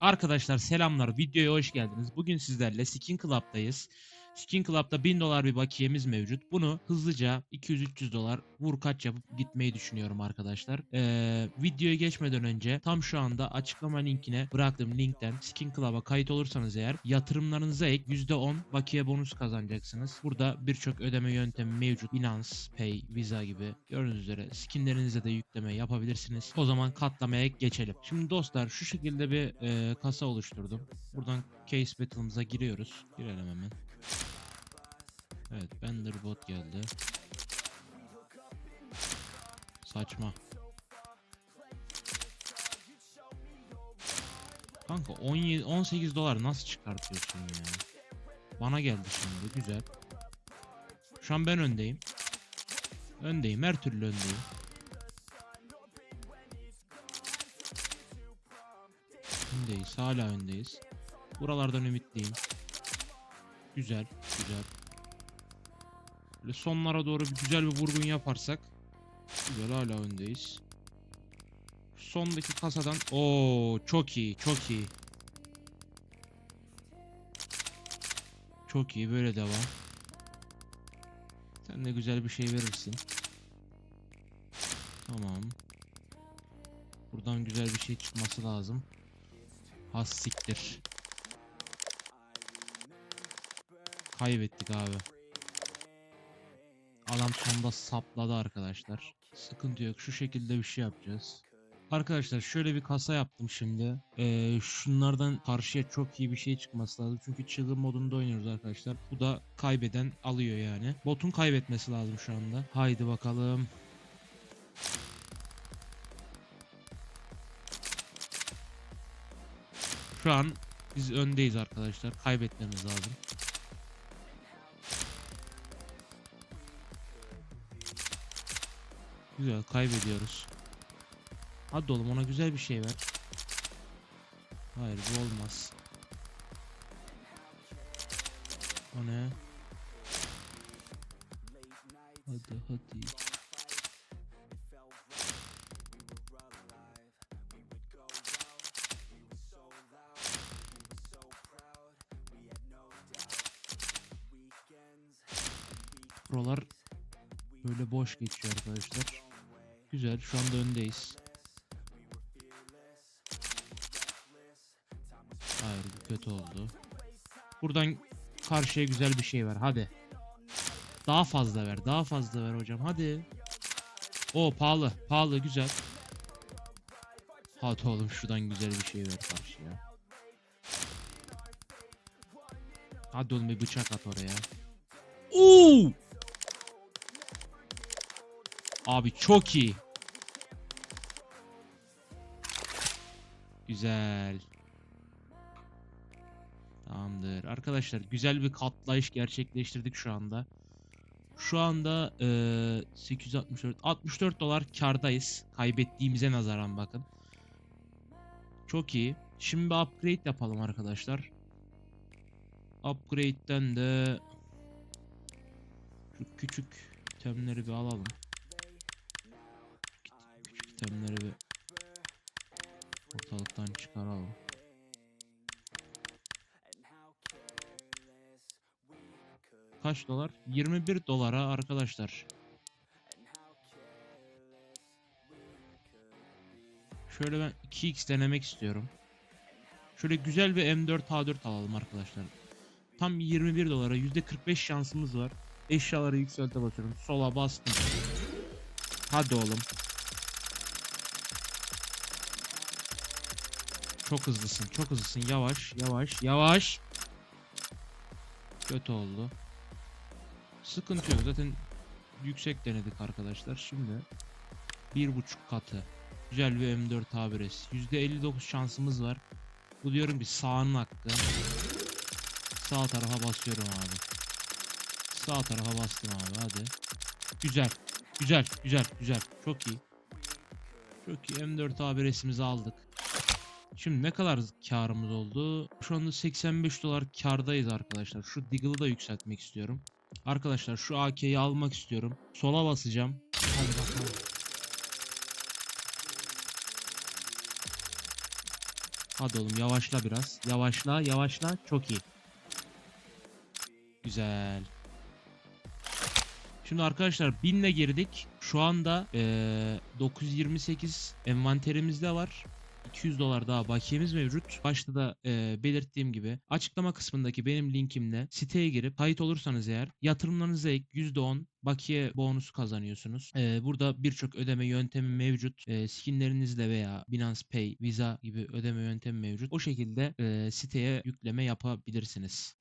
Arkadaşlar selamlar. Videoya hoş geldiniz. Bugün sizlerle Skin Club'dayız. Skin Club'da 1000 dolar bir bakiyemiz mevcut. Bunu hızlıca 200-300 dolar vur kaç yapıp gitmeyi düşünüyorum arkadaşlar. Ee, videoya geçmeden önce tam şu anda açıklama linkine bıraktığım linkten Skin Club'a kayıt olursanız eğer yatırımlarınıza ek %10 bakiye bonus kazanacaksınız. Burada birçok ödeme yöntemi mevcut. Binance, Pay, Visa gibi gördüğünüz üzere skinlerinize de yükleme yapabilirsiniz. O zaman katlamaya geçelim. Şimdi dostlar şu şekilde bir e, kasa oluşturdum. Buradan Case Battle'ımıza giriyoruz. Girelim hemen. Evet Benderbot geldi. Saçma. Kanka 17 18 dolar nasıl çıkartıyorsun ya? Bana geldi şimdi güzel. Şu an ben öndeyim. Öndeyim her türlü öndeyim. Öndeyiz hala öndeyiz. Buralardan ümitliyim. Güzel güzel. Böyle sonlara doğru bir güzel bir vurgun yaparsak güzel hala öndeyiz. Sondaki kasadan o çok iyi çok iyi. Çok iyi böyle devam. Sen de güzel bir şey verirsin. Tamam. Buradan güzel bir şey çıkması lazım. Has siktir. Kaybettik abi. Adam sonunda sapladı arkadaşlar. Sıkıntı yok. Şu şekilde bir şey yapacağız. Arkadaşlar şöyle bir kasa yaptım şimdi. Ee, şunlardan karşıya çok iyi bir şey çıkması lazım. Çünkü çılgın modunda oynuyoruz arkadaşlar. Bu da kaybeden alıyor yani. Botun kaybetmesi lazım şu anda. Haydi bakalım. Şu an biz öndeyiz arkadaşlar. Kaybetmemiz lazım. Güzel kaybediyoruz. Hadi oğlum ona güzel bir şey ver. Hayır bu olmaz. O ne? Hadi hadi. Buralar böyle boş geçiyor arkadaşlar. Güzel şu anda öndeyiz. Hayır kötü oldu. Buradan karşıya güzel bir şey ver hadi. Daha fazla ver daha fazla ver hocam hadi. O pahalı pahalı güzel. Hadi oğlum şuradan güzel bir şey ver karşıya. Hadi oğlum bir bıçak at oraya. Oo! Abi çok iyi. Güzel. Tamamdır. Arkadaşlar güzel bir katlayış gerçekleştirdik şu anda. Şu anda eee 864 64 dolar kardayız. Kaybettiğimize nazaran bakın. Çok iyi. Şimdi bir upgrade yapalım arkadaşlar. Upgrade'den de şu küçük itemleri bir alalım. İtemleri bir ortalıktan çıkaralım. Kaç dolar? 21 dolara arkadaşlar. Şöyle ben 2x denemek istiyorum. Şöyle güzel bir M4A4 alalım arkadaşlar. Tam 21 dolara %45 şansımız var. Eşyaları yükselte basıyorum. Sola bastım. Hadi oğlum. Çok hızlısın, çok hızlısın. Yavaş, yavaş, yavaş. Kötü oldu. Sıkıntı yok. Zaten yüksek denedik arkadaşlar. Şimdi bir buçuk katı. Güzel bir M4 A1S. %59 şansımız var. Bu diyorum ki sağının hakkı. Sağ tarafa basıyorum abi. Sağ tarafa bastım abi hadi. Güzel. Güzel, güzel, güzel. Çok iyi. Çok iyi. M4 A1S'imizi aldık. Şimdi ne kadar karımız oldu? Şu anda 85 dolar kardayız arkadaşlar. Şu Deagle'ı da yükseltmek istiyorum. Arkadaşlar şu AK'yi almak istiyorum. Sola basacağım. Hadi bakalım. Hadi oğlum yavaşla biraz. Yavaşla yavaşla. Çok iyi. Güzel. Şimdi arkadaşlar 1000'le girdik. Şu anda eee 928 envanterimizde var. 200 dolar daha bakiyemiz mevcut. Başta da e, belirttiğim gibi açıklama kısmındaki benim linkimle siteye girip kayıt olursanız eğer yatırımlarınıza ek %10 bakiye bonusu kazanıyorsunuz. Ee, burada birçok ödeme yöntemi mevcut. Ee, skinlerinizle veya Binance Pay, Visa gibi ödeme yöntemi mevcut. O şekilde e, siteye yükleme yapabilirsiniz.